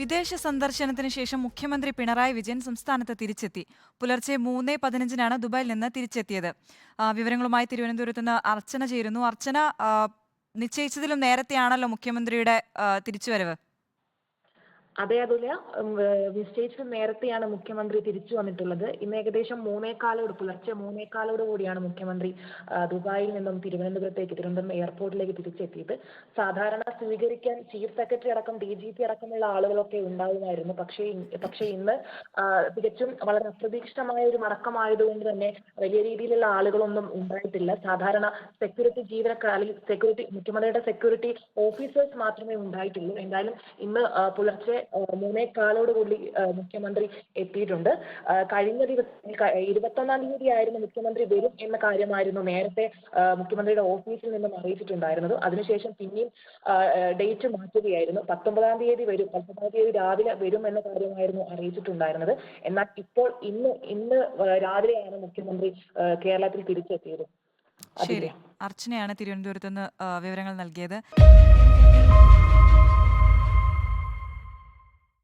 വിദേശ സന്ദർശനത്തിന് ശേഷം മുഖ്യമന്ത്രി പിണറായി വിജയൻ സംസ്ഥാനത്ത് തിരിച്ചെത്തി. പുലർച്ചെ മൂന്ന് പതിനഞ്ചിനാണ് ദുബായിൽ നിന്ന് തിരിച്ചെത്തിയത്. വിവരങ്ങളുമായി തിരുവനന്തപുരത്ത് നിന്ന് അർച്ചന ചേരുന്നു. അർച്ചന നിശ്ചയിച്ചതിലും നേരത്തെയാണല്ലോ മുഖ്യമന്ത്രിയുടെ തിരിച്ചുവരവ്? അതെ അതുല നിശ്ചയിച്ചത് നേരത്തെയാണ് മുഖ്യമന്ത്രി തിരിച്ചു വന്നിട്ടുള്ളത്. ഇന്ന് ഏകദേശം മൂന്നേകാലോട് പുലർച്ചെ മൂന്നേകാലോട് കൂടിയാണ് മുഖ്യമന്ത്രി ദുബായിൽ നിന്നും തിരുവനന്തപുരത്തേക്ക് തിരുവനന്തപുരം എയർപോർട്ടിലേക്ക് തിരിച്ചെത്തിയത്. സാധാരണ സ്വീകരിക്കാൻ ചീഫ് സെക്രട്ടറി അടക്കം ഡി ജി പി അടക്കമുള്ള ആളുകളൊക്കെ ഉണ്ടാവുമായിരുന്നു. പക്ഷേ പക്ഷേ ഇന്ന് തികച്ചും വളരെ അപ്രതീക്ഷിതമായ ഒരു മടക്കമായതുകൊണ്ട് തന്നെ വലിയ രീതിയിലുള്ള ആളുകളൊന്നും ഉണ്ടായിട്ടില്ല. സാധാരണ സെക്യൂരിറ്റി ജീവനക്കാർ അല്ലെങ്കിൽ സെക്യൂരിറ്റി മുഖ്യമന്ത്രിയുടെ സെക്യൂരിറ്റി ഓഫീസേഴ്സ് മാത്രമേ ഉണ്ടായിട്ടുള്ളൂ. എന്തായാലും ഇന്ന് പുലർച്ചെ മൂന്നേകാലോട് കൂടി മുഖ്യമന്ത്രി എത്തിയിട്ടുണ്ട്. കഴിഞ്ഞ ദിവസം ഇരുപത്തൊന്നാം തീയതി ആയിരുന്നു മുഖ്യമന്ത്രി വരും എന്ന കാര്യമായിരുന്നു നേരത്തെ മുഖ്യമന്ത്രിയുടെ ഓഫീസിൽ നിന്നും അറിയിച്ചിട്ടുണ്ടായിരുന്നത്. അതിനുശേഷം പിന്നെയും ഡേറ്റ് മാറ്റുകയായിരുന്നു. പത്തൊമ്പതാം തീയതി വരും പത്തൊമ്പതാം തീയതി രാവിലെ വരും എന്ന കാര്യമായിരുന്നു അറിയിച്ചിട്ടുണ്ടായിരുന്നത്. എന്നാൽ ഇപ്പോൾ ഇന്ന് ഇന്ന് രാവിലെയാണ് മുഖ്യമന്ത്രി കേരളത്തിൽ തിരിച്ചെത്തിയത്. ശരി. അർച്ചനയാണ് തിരുവനന്തപുരത്ത് നിന്ന് വിവരങ്ങൾ നൽകിയത്.